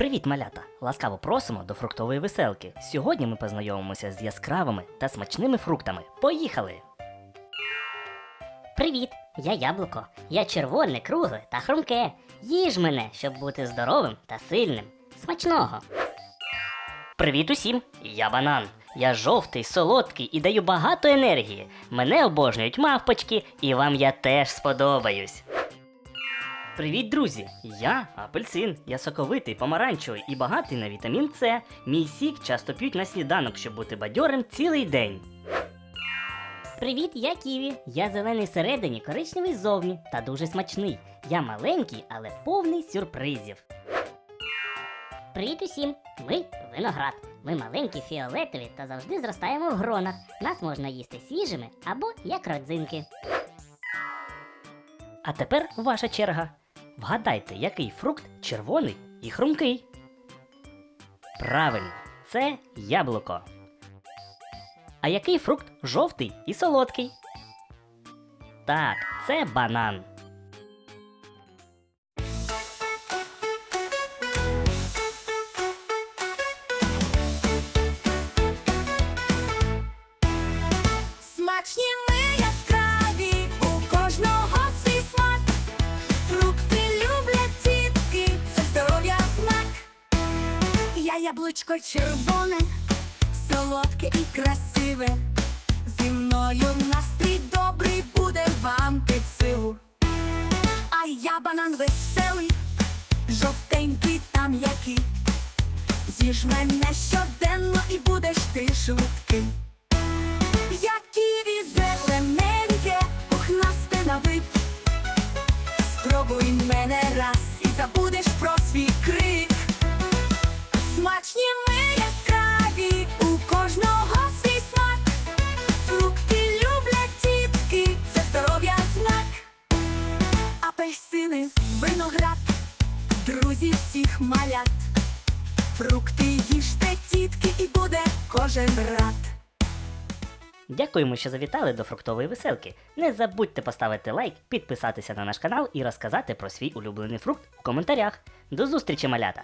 Привіт, малята! Ласкаво просимо до фруктової веселки. Сьогодні ми познайомимося з яскравими та смачними фруктами. Поїхали! Привіт, я яблуко. Я червоне, кругле та хрумке. Їж мене, щоб бути здоровим та сильним. Смачного! Привіт усім! Я банан. Я жовтий, солодкий і даю багато енергії. Мене обожнюють мавпочки, і вам я теж сподобаюсь. Привіт, друзі! Я апельсин. Я соковитий, помаранчевий і багатий на вітамін С. Мій сік часто п'ють на сніданок, щоб бути бадьорим цілий день. Привіт, я Ківі. Я зелений всередині, коричневий ззовні та дуже смачний. Я маленький, але повний сюрпризів. Привіт усім! Ми виноград. Ми маленькі, фіолетові та завжди зростаємо в гронах. Нас можна їсти свіжими або як родзинки. А тепер ваша черга. Вгадайте, який фрукт червоний і хрумкий. Правильно, це яблуко. А який фрукт жовтий і солодкий? Так, це банан. Смачні яблучко червоне, солодке і красиве. Зі мною настрій добрий буде вам під силу. А я банан веселий, жовтенький та м'який. З'їж мене щоденно і будеш ти швидкий. Які зелененьке, пухнасте на вид. Спробуй мене раз друзі всіх малят. Фрукти їжте, тітки, і буде кожен рад. Дякуємо, що завітали до фруктової веселки. Не забудьте поставити лайк, підписатися на наш канал і розказати про свій улюблений фрукт у коментарях. До зустрічі, малята!